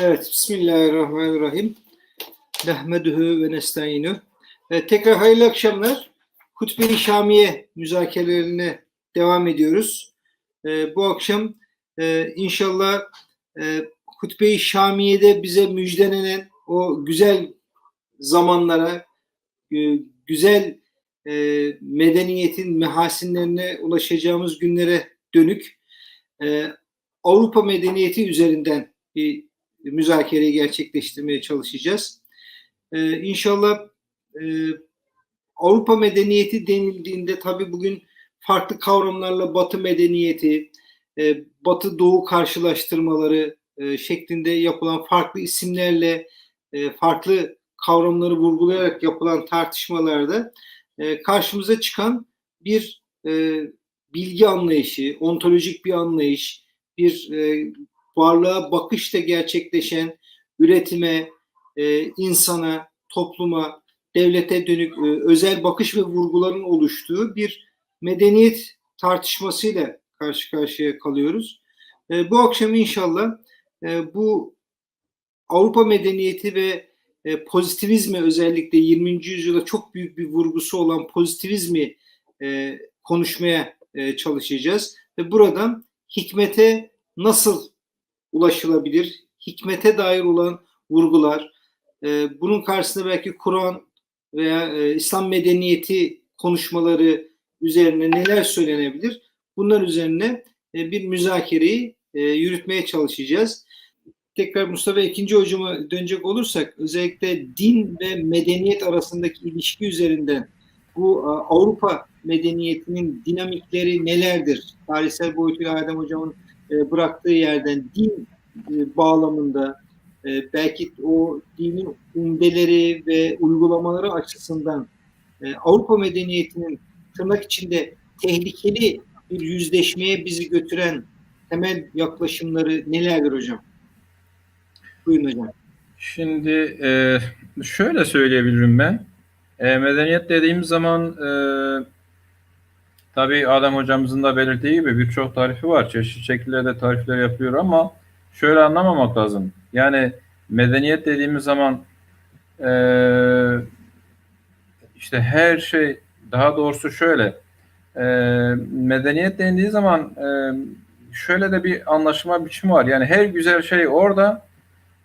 Evet, Bismillahirrahmanirrahim. Nehmedühü ve nesta'inü. Evet, tekrar hayırlı akşamlar. Hutbe-i Şamiye müzakerelerine devam ediyoruz. Ee, bu akşam e, inşallah e, Hutbe-i Şamiye'de bize müjdelenen o güzel zamanlara, e, güzel e, medeniyetin mehasinlerine ulaşacağımız günlere dönük e, Avrupa medeniyeti üzerinden bir müzakereyi gerçekleştirmeye çalışacağız. Ee, inşallah e, Avrupa medeniyeti denildiğinde tabii bugün farklı kavramlarla Batı medeniyeti, e, Batı Doğu karşılaştırmaları e, şeklinde yapılan farklı isimlerle e, farklı kavramları vurgulayarak yapılan tartışmalarda e, karşımıza çıkan bir e, bilgi anlayışı, ontolojik bir anlayış, bir e, varlığa bakışta gerçekleşen üretime, e, insana, topluma, devlete dönük e, özel bakış ve vurguların oluştuğu bir medeniyet tartışmasıyla karşı karşıya kalıyoruz. E, bu akşam inşallah e, bu Avrupa medeniyeti ve e, pozitivizme özellikle 20. yüzyılda çok büyük bir vurgusu olan pozitivizmi e, konuşmaya e, çalışacağız ve buradan hikmete nasıl ulaşılabilir, hikmete dair olan vurgular, e, bunun karşısında belki Kur'an veya e, İslam medeniyeti konuşmaları üzerine neler söylenebilir? Bunlar üzerine e, bir müzakereyi e, yürütmeye çalışacağız. Tekrar Mustafa ikinci hocama dönecek olursak özellikle din ve medeniyet arasındaki ilişki üzerinden bu Avrupa medeniyetinin dinamikleri nelerdir? Tarihsel boyutuyla Adem hocamın e, bıraktığı yerden din e, bağlamında e, belki o dinin umdeleri ve uygulamaları açısından Avrupa medeniyetinin tırnak içinde tehlikeli bir yüzleşmeye bizi götüren temel yaklaşımları nelerdir hocam? Buyurun hocam. Şimdi şöyle söyleyebilirim ben. Medeniyet dediğimiz zaman tabii Adem hocamızın da belirttiği gibi birçok tarifi var. Çeşitli şekillerde tarifler yapıyor ama şöyle anlamamak lazım. Yani medeniyet dediğimiz zaman e, işte her şey daha doğrusu şöyle e, medeniyet dendiği zaman e, şöyle de bir anlaşma biçimi var. Yani her güzel şey orada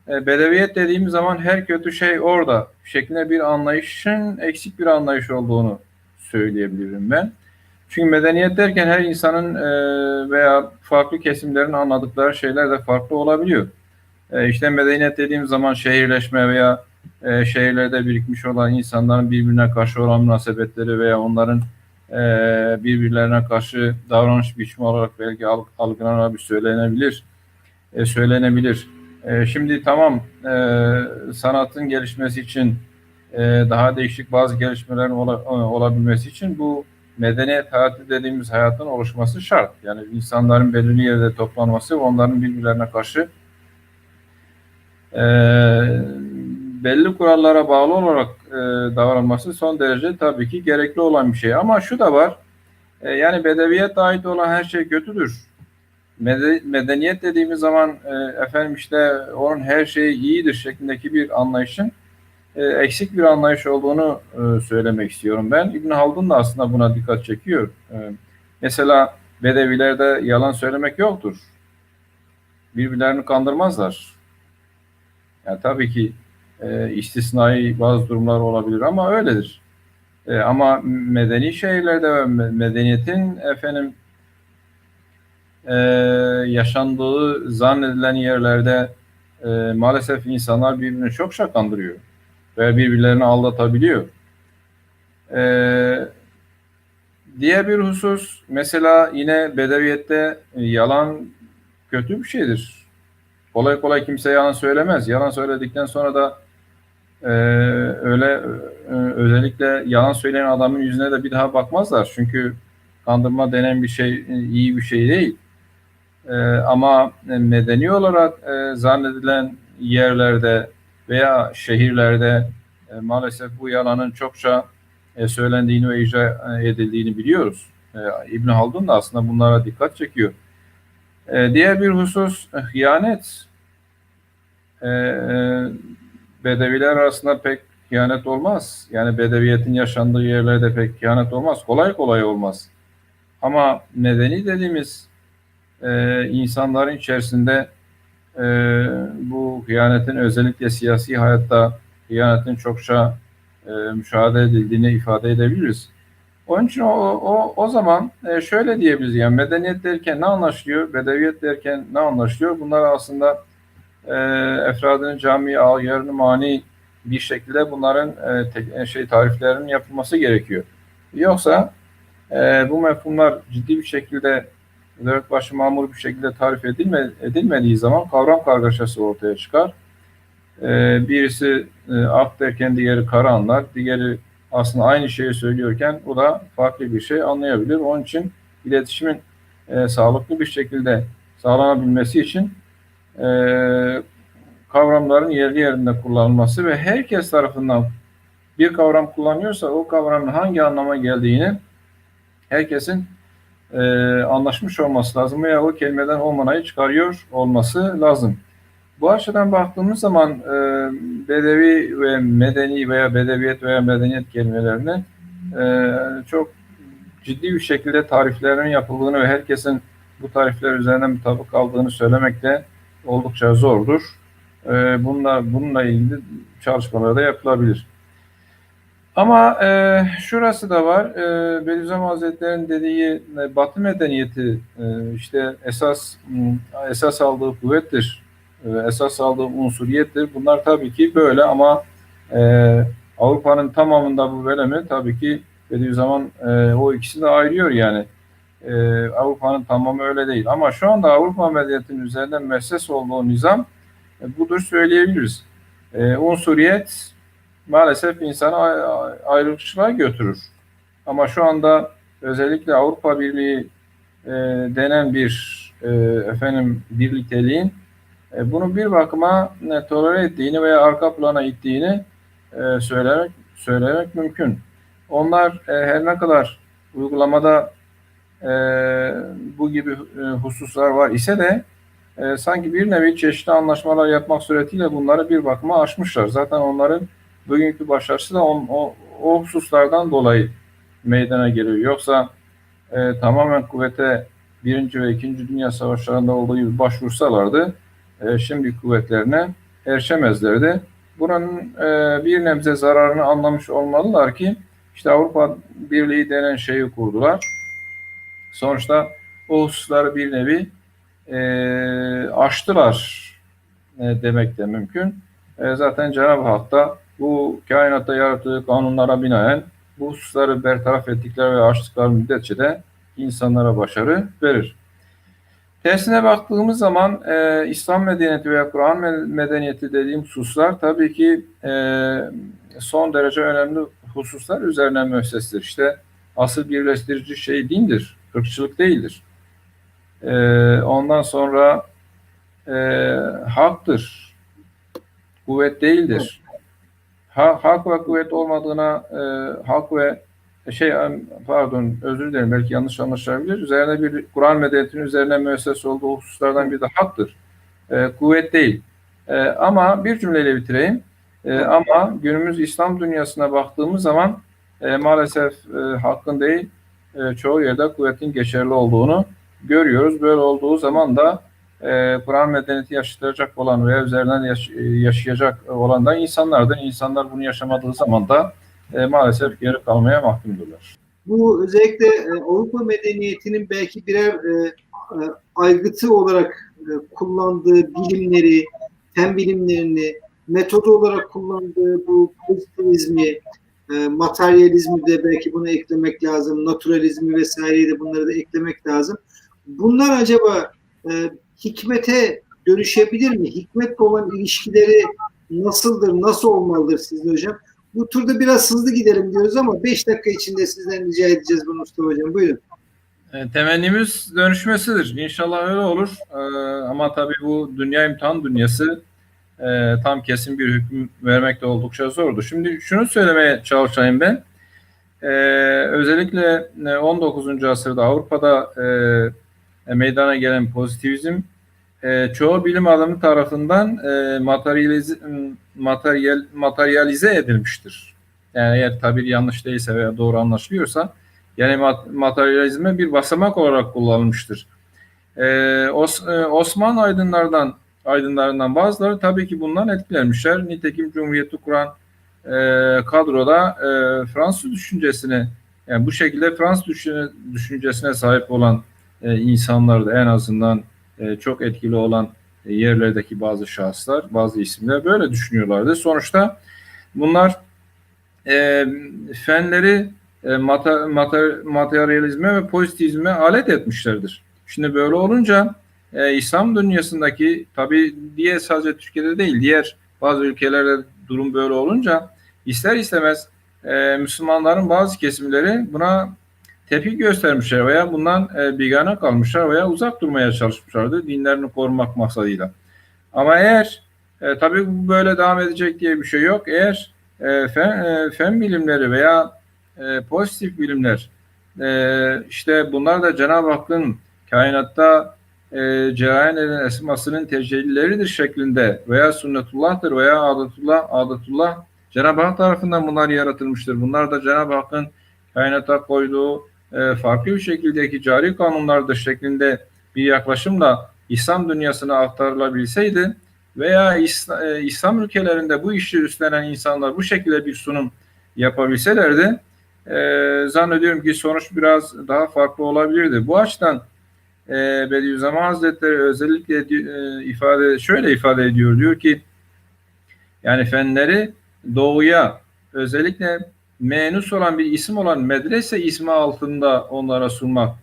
e, bedeviyet dediğimiz zaman her kötü şey orada şeklinde bir anlayışın eksik bir anlayış olduğunu söyleyebilirim ben. Çünkü medeniyet derken her insanın e, veya farklı kesimlerin anladıkları şeyler de farklı olabiliyor. E, işte medeniyet dediğimiz zaman şehirleşme veya e, şehirlerde birikmiş olan insanların birbirine karşı olan münasebetleri veya onların e, birbirlerine karşı davranış biçimi olarak belki algılanabilir, söylenebilir. Söylenebilir. Şimdi tamam sanatın gelişmesi için daha değişik bazı gelişmelerin ola, olabilmesi için bu medeniyet hayatı dediğimiz hayatın oluşması şart. Yani insanların belirli yerde toplanması ve onların birbirlerine karşı e, belli kurallara bağlı olarak e, davranması son derece tabii ki gerekli olan bir şey. Ama şu da var, e, yani bedeviyet ait olan her şey kötüdür. Mede, medeniyet dediğimiz zaman e, efendim işte onun her şeyi iyidir şeklindeki bir anlayışın e, eksik bir anlayış olduğunu e, söylemek istiyorum ben. İbn Haldun da aslında buna dikkat çekiyor. E, mesela Bedevilerde yalan söylemek yoktur. Birbirlerini kandırmazlar. Yani tabii ki e, istisnai bazı durumlar olabilir ama öyledir. E, ama medeni şehirlerde ve medeniyetin efendim e, yaşandığı zannedilen yerlerde e, maalesef insanlar birbirini çok şakandırıyor ve birbirlerini aldatabiliyor. E, diğer bir husus mesela yine bedeviyette yalan kötü bir şeydir. Kolay kolay kimse yalan söylemez. Yalan söyledikten sonra da e, öyle e, özellikle yalan söyleyen adamın yüzüne de bir daha bakmazlar. Çünkü kandırma denen bir şey iyi bir şey değil. E, ama medeni olarak e, zannedilen yerlerde veya şehirlerde e, maalesef bu yalanın çokça e, söylendiğini ve icra edildiğini biliyoruz. E, İbn Haldun da aslında bunlara dikkat çekiyor. E, diğer bir husus hıyanet. e, e, Bedeviler arasında pek ihanet olmaz. Yani Bedeviyetin yaşandığı yerlerde pek ihanet olmaz. Kolay kolay olmaz. Ama medeni dediğimiz e, insanların içerisinde e, bu hıyanetin özellikle siyasi hayatta hıyanetin çokça e, müşahede edildiğini ifade edebiliriz. Onun için o, o, o zaman e, şöyle diyebiliriz yani medeniyet derken ne anlaşılıyor, bedeviyet derken ne anlaşılıyor? Bunlar aslında e, efradın cami ayarını mani bir şekilde bunların e, tek, şey tariflerinin yapılması gerekiyor. Yoksa e, bu mefhumlar ciddi bir şekilde devlet başı mamur bir şekilde tarif edilme, edilmediği zaman kavram kargaşası ortaya çıkar. E, birisi e, ak derken diğeri kara anlar, diğeri aslında aynı şeyi söylüyorken o da farklı bir şey anlayabilir. Onun için iletişimin e, sağlıklı bir şekilde sağlanabilmesi için e, kavramların yerli yerinde kullanılması ve herkes tarafından bir kavram kullanıyorsa o kavramın hangi anlama geldiğini herkesin e, anlaşmış olması lazım veya o kelimeden o manayı çıkarıyor olması lazım. Bu açıdan baktığımız zaman e, bedevi ve medeni veya bedeviyet veya medeniyet kelimelerini e, çok ciddi bir şekilde tariflerinin yapıldığını ve herkesin bu tarifler üzerinden mutabık kaldığını söylemek de oldukça zordur. E, bununla, bununla ilgili çalışmalar da yapılabilir. Ama e, şurası da var. E, Bediüzzaman Hazretleri'nin dediği e, Batı medeniyeti e, işte esas esas aldığı kuvvettir. E, esas aldığı unsuriyettir. Bunlar tabii ki böyle ama e, Avrupa'nın tamamında bu böyle mi? Tabii ki Bediüzzaman e, o ikisini de ayırıyor yani. E, Avrupa'nın tamamı öyle değil. Ama şu anda Avrupa medeniyetinin üzerinden messes olduğu nizam e, budur söyleyebiliriz. E, unsuriyet maalesef insanı ayrılıkçılığa götürür. Ama şu anda özellikle Avrupa Birliği e, denen bir e, efendim birlikteliğin e, bunu bir bakıma e, tolere ettiğini veya arka plana ittiğini e, söylemek söylemek mümkün. Onlar e, her ne kadar uygulamada e, bu gibi e, hususlar var ise de e, sanki bir nevi çeşitli anlaşmalar yapmak suretiyle bunları bir bakıma aşmışlar. Zaten onların bugünkü başarısı da on, o, o hususlardan dolayı meydana geliyor. Yoksa e, tamamen kuvvete birinci ve ikinci dünya savaşlarında olduğu gibi başvursalardı e, şimdi kuvvetlerine erişemezlerdi. Buranın e, bir nebze zararını anlamış olmalılar ki işte Avrupa Birliği denen şeyi kurdular. Sonuçta o hususları bir nevi e, aştılar e, demek de mümkün. E, zaten Cenab-ı Hak da bu kainatta yarattığı kanunlara binaen bu hususları bertaraf ettikleri ve aştıkları müddetçe de insanlara başarı verir. Tersine baktığımız zaman e, İslam medeniyeti veya Kur'an medeniyeti dediğim hususlar tabii ki e, son derece önemli hususlar üzerine müessestir. İşte asıl birleştirici şey dindir, ırkçılık değildir. E, ondan sonra e, haktır, kuvvet değildir. Ha, hak ve kuvvet olmadığına e, hak ve şey pardon özür dilerim belki yanlış anlaşılabilir. Üzerine bir Kur'an medeniyetinin üzerine müesses olduğu hususlardan bir de haktır. E, kuvvet değil. E, ama bir cümleyle bitireyim. E, ama günümüz İslam dünyasına baktığımız zaman e, maalesef e, hakkın değil e, çoğu yerde kuvvetin geçerli olduğunu görüyoruz. Böyle olduğu zaman da e, Kur'an medeniyeti yaşatacak olan veya üzerinden yaş- yaşayacak olan da insanlardır. İnsanlar bunu yaşamadığı zaman da e, maalesef geri kalmaya mahkumdurlar. Bu özellikle e, Avrupa medeniyetinin belki birer e, e, aygıtı olarak e, kullandığı bilimleri, fen bilimlerini, metodu olarak kullandığı bu pozitivizmi, e, materyalizmi de belki buna eklemek lazım, naturalizmi vesaireyi de bunları da eklemek lazım. Bunlar acaba e, hikmete dönüşebilir mi? Hikmetle olan ilişkileri nasıldır, nasıl olmalıdır sizde hocam? Bu turda biraz hızlı gidelim diyoruz ama 5 dakika içinde sizden rica edeceğiz bunu Mustafa Hocam. Buyurun. E, temennimiz dönüşmesidir. İnşallah öyle olur. E, ama tabii bu dünya imtihan dünyası e, tam kesin bir hüküm vermek de oldukça zordu. Şimdi şunu söylemeye çalışayım ben. E, özellikle 19. asırda Avrupa'da e, meydana gelen pozitivizm e, çoğu bilim adamı tarafından e, materyalize, materyal, materyalize edilmiştir. Yani eğer tabir yanlış değilse veya doğru anlaşılıyorsa yani mat, materyalizme bir basamak olarak kullanılmıştır. E, Os, e, Osmanlı aydınlardan aydınlarından bazıları tabii ki bundan etkilenmişler. Nitekim Cumhuriyeti kuran e, kadroda e, Fransız düşüncesine yani bu şekilde Fransız düşünce, düşüncesine sahip olan e, insanlardı en azından e, çok etkili olan e, yerlerdeki bazı şahıslar, bazı isimler böyle düşünüyorlardı. Sonuçta bunlar e, fenleri e, mata, mata, materyalizme ve pozitivizme alet etmişlerdir. Şimdi böyle olunca e, İslam dünyasındaki tabi diye sadece Türkiye'de değil diğer bazı ülkelerde durum böyle olunca ister istemez e, Müslümanların bazı kesimleri buna tepki göstermişler veya bundan e, bigane kalmışlar veya uzak durmaya çalışmışlardı dinlerini korumak maksadıyla. Ama eğer e, tabii bu böyle devam edecek diye bir şey yok. Eğer e, fen, e, fen bilimleri veya e, pozitif bilimler e, işte bunlar da Cenab-ı Hakk'ın kainatta e, cereyan eden esmasının tecellileridir şeklinde veya sünnetullah'tır veya adatullah, adatullah Cenab-ı Hak tarafından bunlar yaratılmıştır. Bunlar da Cenab-ı Hakk'ın kainata koyduğu e, farklı bir şekildeki cari kanunlardır şeklinde bir yaklaşımla İslam dünyasına aktarılabilseydi veya İslam, e, İslam ülkelerinde bu işi üstlenen insanlar bu şekilde bir sunum yapabilselerdi e, zannediyorum ki sonuç biraz daha farklı olabilirdi. Bu açıdan Bediüzzaman Hazretleri özellikle ifade şöyle ifade ediyor diyor ki yani fenleri doğuya özellikle menus olan bir isim olan medrese ismi altında onlara sunmak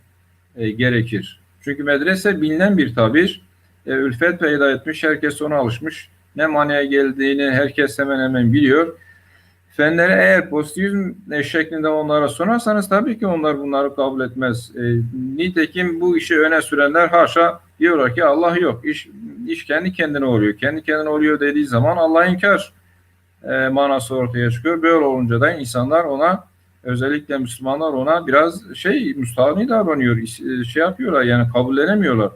e, gerekir. Çünkü medrese bilinen bir tabir. E, ülfet peyda etmiş, herkes ona alışmış. Ne manaya geldiğini herkes hemen hemen biliyor. Fenleri eğer pozitivizm şeklinde onlara sunarsanız tabii ki onlar bunları kabul etmez. E, nitekim bu işi öne sürenler haşa diyorlar ki Allah yok. İş, iş kendi kendine oluyor. Kendi kendine oluyor dediği zaman Allah inkar e, manası ortaya çıkıyor. Böyle olunca da insanlar ona özellikle Müslümanlar ona biraz şey müstahni davranıyor. Şey yapıyorlar yani kabullenemiyorlar.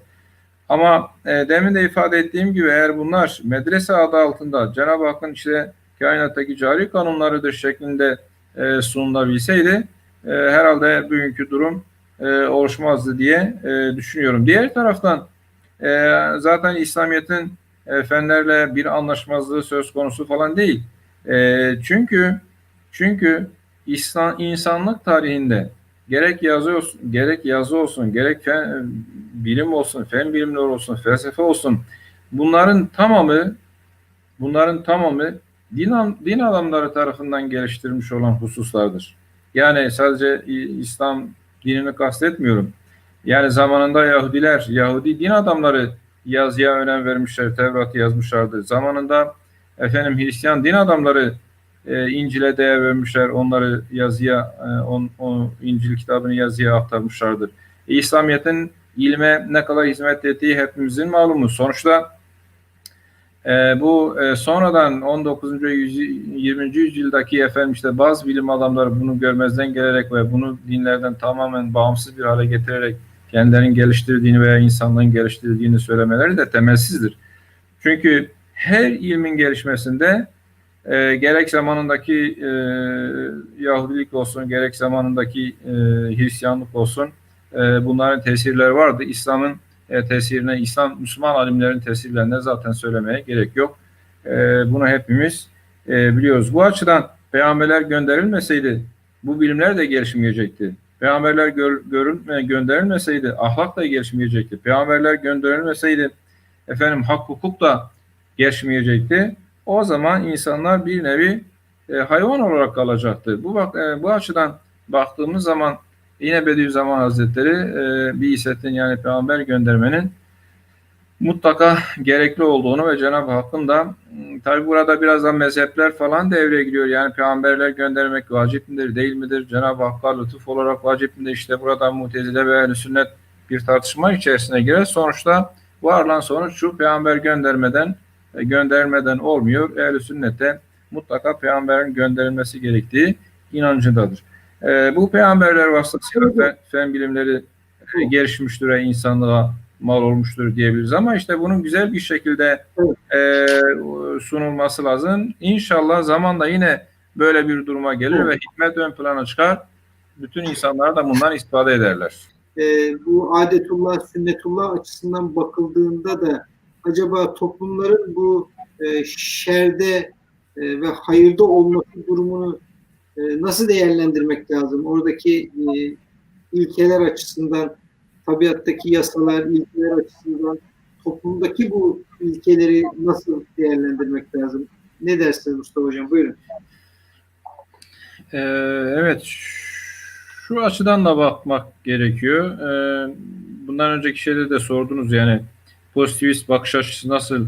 Ama e, demin de ifade ettiğim gibi eğer bunlar medrese adı altında Cenab-ı Hakk'ın işte kainattaki cari kanunlarıdır şeklinde e, sunulabilseydi e, herhalde bugünkü durum e, oluşmazdı diye e, düşünüyorum. Diğer taraftan e, zaten İslamiyet'in e, fenlerle bir anlaşmazlığı söz konusu falan değil. E, çünkü çünkü İslam insanlık tarihinde gerek yazı olsun, gerek yazı olsun, gerek fen, bilim olsun, fen bilimleri olsun, felsefe olsun bunların tamamı bunların tamamı din, din adamları tarafından geliştirilmiş olan hususlardır. Yani sadece İslam dinini kastetmiyorum. Yani zamanında Yahudiler, Yahudi din adamları yazıya önem vermişler, Tevrat'ı yazmışlardı. Zamanında efendim Hristiyan din adamları e, İncil'e değer vermişler, onları yazıya, e, on, o İncil kitabını yazıya aktarmışlardır. E, İslamiyet'in ilme ne kadar hizmet ettiği hepimizin malumu. Sonuçta e, bu e, sonradan 19. Yüz, 20. yüzyıldaki efendim işte bazı bilim adamları bunu görmezden gelerek ve bunu dinlerden tamamen bağımsız bir hale getirerek kendilerinin geliştirdiğini veya insanlığın geliştirdiğini söylemeleri de temelsizdir. Çünkü her ilmin gelişmesinde e, gerek zamanındaki e, Yahudilik olsun, gerek zamanındaki e, Hristiyanlık olsun e, bunların tesirleri vardı. İslam'ın e, tesirine, İslam Müslüman alimlerin tesirlerine zaten söylemeye gerek yok. E, bunu hepimiz e, biliyoruz. Bu açıdan peygamberler gönderilmeseydi bu bilimler de gelişmeyecekti. Peygamberler gör, görülme, gönderilmeseydi ahlak da gelişmeyecekti. Peygamberler gönderilmeseydi efendim hak hukuk da gelişmeyecekti. O zaman insanlar bir nevi e, hayvan olarak kalacaktı. Bu bak e, bu açıdan baktığımız zaman yine Bediüzzaman Hazretleri e, bir isetin yani peygamber göndermenin mutlaka gerekli olduğunu ve Cenab-ı Hakk'ın da tabi burada birazdan mezhepler falan devreye giriyor. Yani peygamberler göndermek vacip midir değil midir? Cenab-ı Hakk'a lütuf olarak vacip midir? İşte burada mutezile ve ehl sünnet bir tartışma içerisine girer. Sonuçta varılan sonuç şu peygamber göndermeden göndermeden olmuyor. Ehl sünnette mutlaka peygamberin gönderilmesi gerektiği inancındadır. E, bu peygamberler vasıtasıyla fen, fen bilimleri e, gelişmiştir ve insanlığa mal olmuştur diyebiliriz ama işte bunun güzel bir şekilde e, sunulması lazım. İnşallah zamanla yine böyle bir duruma gelir ve hikmet ön plana çıkar. Bütün insanlar da bundan istifade ederler. e, bu adetullah, sünnetullah açısından bakıldığında da acaba toplumların bu e, şerde e, ve hayırda olması durumunu e, nasıl değerlendirmek lazım? Oradaki e, ilkeler açısından, tabiattaki yasalar, ilkeler açısından toplumdaki bu ilkeleri nasıl değerlendirmek lazım? Ne dersiniz Mustafa Hocam? Buyurun. Ee, evet, şu açıdan da bakmak gerekiyor. Ee, bundan önceki şeyde de sordunuz yani pozitivist bakış açısı nasıl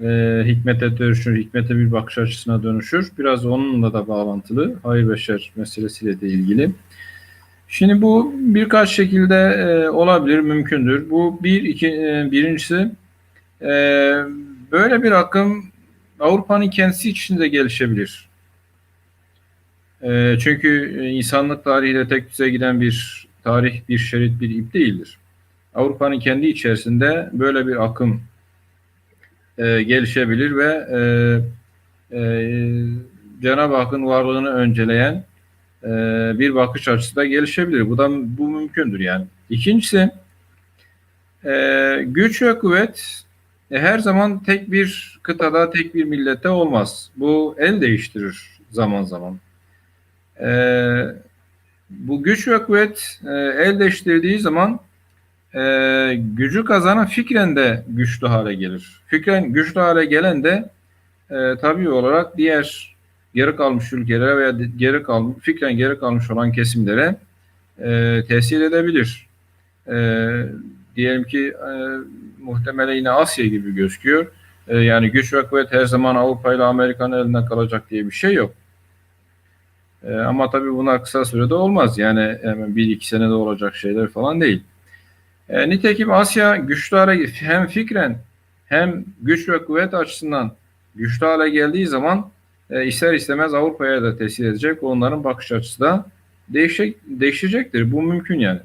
e, hikmete dönüşür, hikmete bir bakış açısına dönüşür. Biraz onunla da bağlantılı. Hayır beşer meselesiyle de ilgili. Şimdi bu birkaç şekilde e, olabilir, mümkündür. Bu bir, iki, e, birincisi e, böyle bir akım Avrupa'nın kendisi içinde gelişebilir. E, çünkü insanlık tarihiyle tek düze giden bir tarih, bir şerit, bir ip değildir. Avrupa'nın kendi içerisinde böyle bir akım e, gelişebilir ve e, e, Cenab-ı Hakk'ın varlığını önceleyen e, bir bakış açısı da gelişebilir. Bu da bu mümkündür yani. İkincisi e, güç ve kuvvet e, her zaman tek bir kıtada, tek bir millette olmaz. Bu el değiştirir zaman zaman. E, bu güç ve kuvvet e, el değiştirdiği zaman e, gücü kazanan fikren de güçlü hale gelir. Fikren güçlü hale gelen de e, tabii olarak diğer geri kalmış ülkelere veya geri kalmış, fikren geri kalmış olan kesimlere e, tesir edebilir. E, diyelim ki e, muhtemelen yine Asya gibi gözüküyor. E, yani güç ve kuvvet her zaman Avrupa ile Amerika'nın elinden kalacak diye bir şey yok. E, ama tabii bunlar kısa sürede olmaz. Yani hemen bir iki senede olacak şeyler falan değil. E, nitekim Asya güçlü hale hem fikren hem güç ve kuvvet açısından güçlü hale geldiği zaman e, ister istemez Avrupa'ya da tesir edecek. Onların bakış açısı da değişecek, değişecektir. Bu mümkün yani.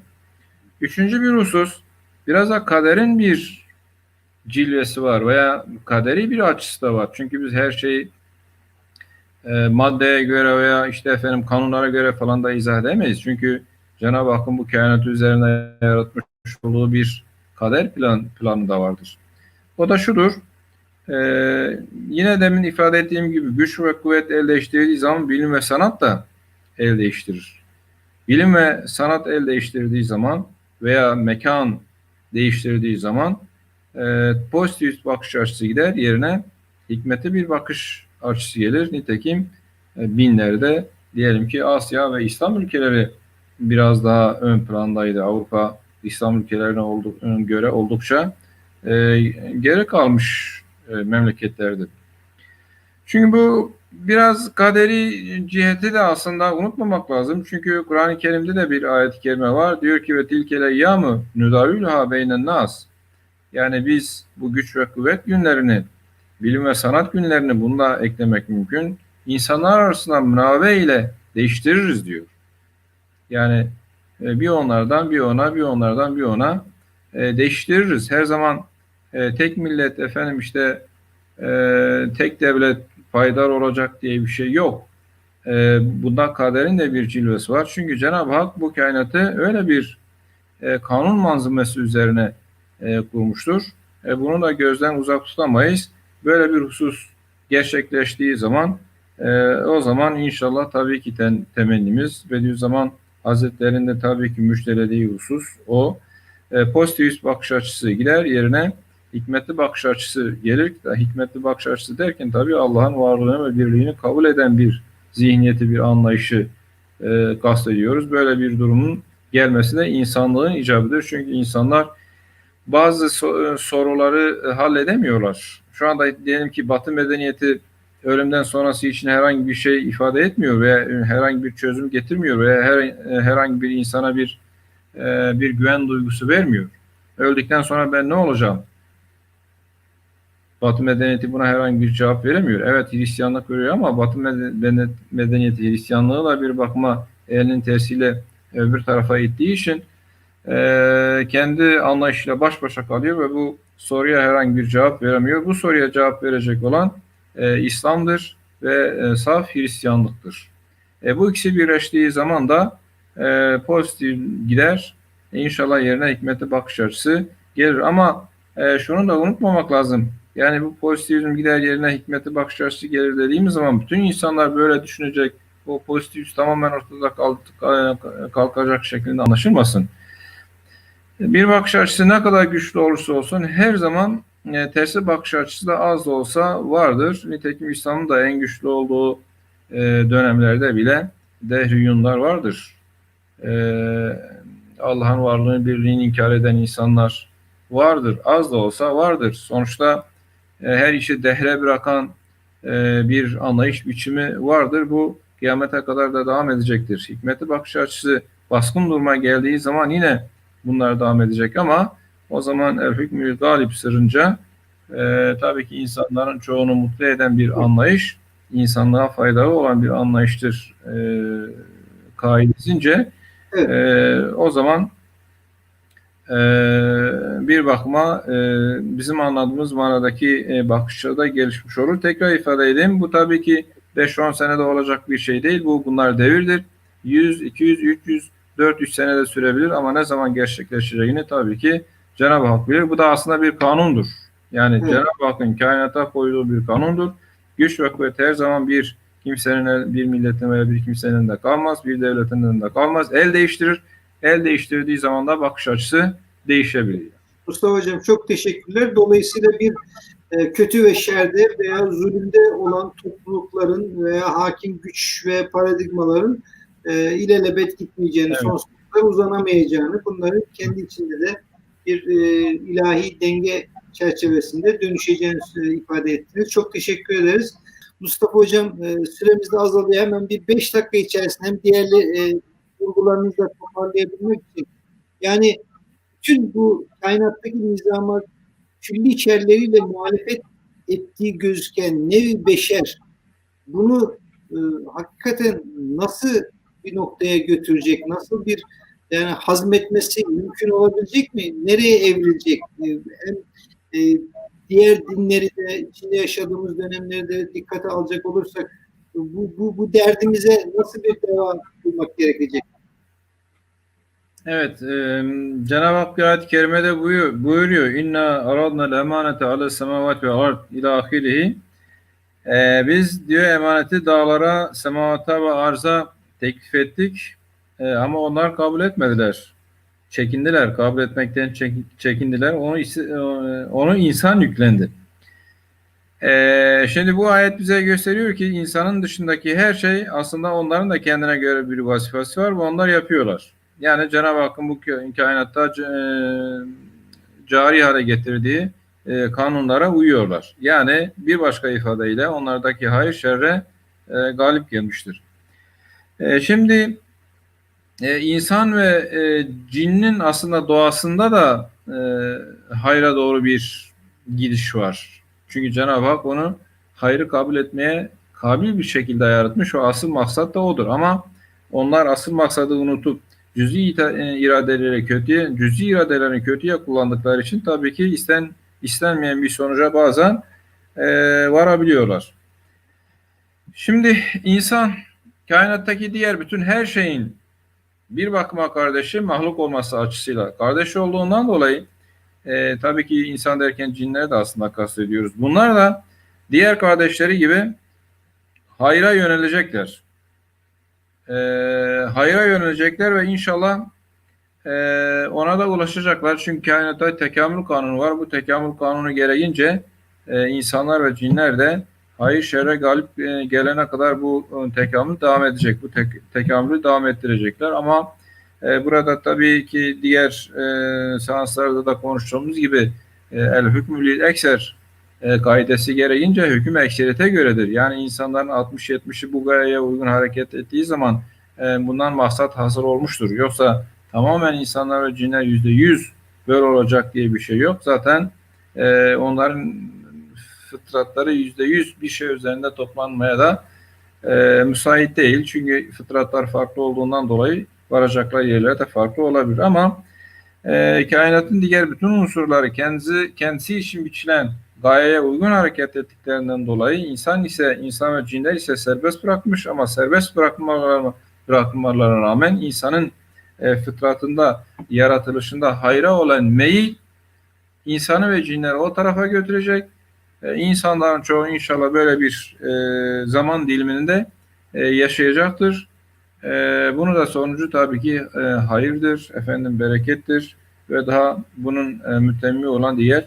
Üçüncü bir husus biraz da kaderin bir cilvesi var veya kaderi bir açısı da var. Çünkü biz her şeyi e, maddeye göre veya işte efendim kanunlara göre falan da izah edemeyiz. Çünkü Cenab-ı Hakk'ın bu kainatı üzerine yaratmış olduğu bir kader plan, planı da vardır. O da şudur. Ee, yine demin ifade ettiğim gibi güç ve kuvvet el değiştirdiği zaman bilim ve sanat da el değiştirir. Bilim ve sanat el değiştirdiği zaman veya mekan değiştirdiği zaman e, pozitif bakış açısı gider yerine hikmete bir bakış açısı gelir. Nitekim e, binlerde diyelim ki Asya ve İslam ülkeleri biraz daha ön plandaydı. Avrupa İslam ülkelerine olduk, göre oldukça e, geri kalmış e, memleketlerde. Çünkü bu biraz kaderi ciheti de aslında unutmamak lazım. Çünkü Kur'an-ı Kerim'de de bir ayet-i kerime var. Diyor ki ve tilkele yamı nüdavülha beynen nas. Yani biz bu güç ve kuvvet günlerini, bilim ve sanat günlerini bunda eklemek mümkün. İnsanlar arasında münave ile değiştiririz diyor. Yani e, bir onlardan bir ona, bir onlardan bir ona e, değiştiririz. Her zaman e, tek millet efendim işte e, tek devlet faydar olacak diye bir şey yok. E, bunda kaderin de bir cilvesi var. Çünkü Cenab-ı Hak bu kainatı öyle bir e, kanun manzumesi üzerine e, kurmuştur. E, bunu da gözden uzak tutamayız. Böyle bir husus gerçekleştiği zaman e, o zaman inşallah tabii ki ten, temennimiz Bediüzzaman Hazretleri'nin tabii ki müjdelediği husus o. E, pozitivist bakış açısı gider yerine hikmetli bakış açısı gelir. Hikmetli bakış açısı derken tabii Allah'ın varlığını ve birliğini kabul eden bir zihniyeti, bir anlayışı e, kastediyoruz. Böyle bir durumun gelmesi de insanlığın icabıdır. Çünkü insanlar bazı so- soruları halledemiyorlar. Şu anda diyelim ki Batı medeniyeti ölümden sonrası için herhangi bir şey ifade etmiyor ve herhangi bir çözüm getirmiyor ve her, herhangi bir insana bir e, bir güven duygusu vermiyor. Öldükten sonra ben ne olacağım? Batı medeniyeti buna herhangi bir cevap veremiyor. Evet Hristiyanlık veriyor ama Batı medeniyeti Hristiyanlığı da bir bakıma elinin tersiyle öbür tarafa ittiği için e, kendi anlayışıyla baş başa kalıyor ve bu soruya herhangi bir cevap veremiyor. Bu soruya cevap verecek olan e, İslam'dır ve e, saf Hristiyanlıktır. E, bu ikisi birleştiği zaman da e, pozitif gider. E, inşallah yerine hikmeti bakış açısı gelir. Ama e, şunu da unutmamak lazım. Yani bu pozitivizm gider yerine hikmeti bakış açısı gelir dediğimiz zaman bütün insanlar böyle düşünecek. O pozitivist tamamen ortada kalkacak şeklinde anlaşılmasın. Bir bakış açısı ne kadar güçlü olursa olsun her zaman e, tersi bakış açısı da az da olsa vardır. Nitekim İslam'ın da en güçlü olduğu e, dönemlerde bile dehriyunlar vardır. E, Allah'ın varlığını, birliğini inkar eden insanlar vardır. Az da olsa vardır. Sonuçta e, her işi dehre bırakan e, bir anlayış biçimi vardır. Bu kıyamete kadar da devam edecektir. Hikmeti bakış açısı baskın duruma geldiği zaman yine bunlar devam edecek ama o zaman el hükmü galip sırrınca e, tabii ki insanların çoğunu mutlu eden bir anlayış, insanlığa faydalı olan bir anlayıştır e, kaidesince Evet. e, o zaman e, bir bakıma e, bizim anladığımız manadaki e, bakışları da gelişmiş olur. Tekrar ifade edeyim. Bu tabii ki 5-10 senede olacak bir şey değil. Bu bunlar devirdir. 100, 200, 300, 400 senede sürebilir ama ne zaman gerçekleşeceğini tabii ki Cenab-ı Hak bilir. Bu da aslında bir kanundur. Yani Evet. Cenab-ı Hakk'ın kainata koyduğu bir kanundur. Güç ve kuvvet her zaman bir kimsenin, bir milletin veya bir kimsenin de kalmaz, bir devletin de kalmaz. El değiştirir. El değiştirdiği zaman da bakış açısı değişebilir. Mustafa Hocam çok teşekkürler. Dolayısıyla bir e, kötü ve şerde veya zulümde olan toplulukların veya hakim güç ve paradigmaların e, ilelebet gitmeyeceğini, Evet. sonsuza kadar uzanamayacağını, bunların kendi içinde de bir e, ilahi denge çerçevesinde dönüşeceğini e, ifade ettiniz. Çok teşekkür ederiz. Mustafa Hocam e, süremiz de azalıyor. Hemen bir beş dakika içerisinde hem diğerli e, vurgularınızı da toparlayabilmek için yani bütün bu kainattaki nizama külli içerleriyle muhalefet ettiği gözüken nevi beşer bunu e, hakikaten nasıl bir noktaya götürecek, nasıl bir yani hazmetmesi mümkün olabilecek mi? Nereye evrilecek? E, hem e, diğer dinleri de içinde yaşadığımız dönemleri de dikkate alacak olursak bu, bu, bu derdimize nasıl bir deva bulmak gerekecek? Evet, e, Cenab-ı Hak ayet-i kerimede buyuruyor, buyuruyor. İnna aradna emanete ala semavat ve ard ila ahirihi. E, biz diyor emaneti dağlara, semavata ve arza teklif ettik. E, ama onlar kabul etmediler. Çekindiler, kabul etmekten çek- çekindiler. Onu e, onu insan yüklendi. E, şimdi bu ayet bize gösteriyor ki insanın dışındaki her şey aslında onların da kendine göre bir vazifesi var ve onlar yapıyorlar. Yani Cenab-ı Hakk'ın bu kainatta e, cari hale getirdiği e, kanunlara uyuyorlar. Yani bir başka ifadeyle onlardaki hayır şerre e, galip gelmiştir. E, şimdi e, insan ve e, cinnin aslında doğasında da e, hayra doğru bir gidiş var. Çünkü Cenab-ı Hak onu hayrı kabul etmeye kabil bir şekilde yaratmış. O asıl maksat da odur. Ama onlar asıl maksadı unutup cüz'i e, iradeleri kötüye, cüz'i iradelerini kötüye kullandıkları için tabii ki isten istenmeyen bir sonuca bazen e, varabiliyorlar. Şimdi insan kainattaki diğer bütün her şeyin bir bakıma kardeşi mahluk olması açısıyla kardeş olduğundan dolayı e, tabii ki insan derken cinleri de aslında kastediyoruz. Bunlar da diğer kardeşleri gibi hayra yönelecekler. E, hayra yönelecekler ve inşallah e, ona da ulaşacaklar. Çünkü kainatta tekamül kanunu var. Bu tekamül kanunu gereğince e, insanlar ve cinler de hayır şerre galip e, gelene kadar bu e, tekamül devam edecek. Bu tek, tekamülü devam ettirecekler. Ama e, burada tabii ki diğer e, seanslarda da konuştuğumuz gibi e, el hükmü ekser e, kaidesi gereğince hüküm ekseriyete göredir. Yani insanların 60-70'i bu gayeye uygun hareket ettiği zaman e, bundan maksat hasıl olmuştur. Yoksa tamamen insanlar ve cinler yüzde yüz böyle olacak diye bir şey yok. Zaten e, onların fıtratları yüzde yüz bir şey üzerinde toplanmaya da e, müsait değil. Çünkü fıtratlar farklı olduğundan dolayı varacakları yerler de farklı olabilir. Ama e, kainatın diğer bütün unsurları kendisi kendisi için biçilen gayeye uygun hareket ettiklerinden dolayı insan ise insan ve cinler ise serbest bırakmış ama serbest bırakmalarına, bırakmalarına rağmen insanın e, fıtratında yaratılışında hayra olan meyil insanı ve cinleri o tarafa götürecek. E, insanların çoğu inşallah böyle bir e, zaman diliminde e, yaşayacaktır. E, bunu da sonucu tabii ki e, hayırdır, efendim berekettir ve daha bunun e, mütemmi olan diğer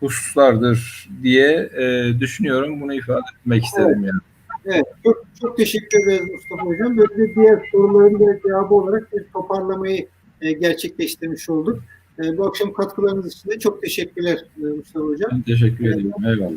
hususlardır diye e, düşünüyorum. Bunu ifade etmek istedim yani. Evet, çok, çok teşekkür ederiz Mustafa Hocam. Böylece diğer soruların da cevabı olarak bir toparlamayı e, gerçekleştirmiş olduk. E, bu akşam katkılarınız için de çok teşekkürler e, Mustafa Hocam. Teşekkür ediyorum. Eyvallah.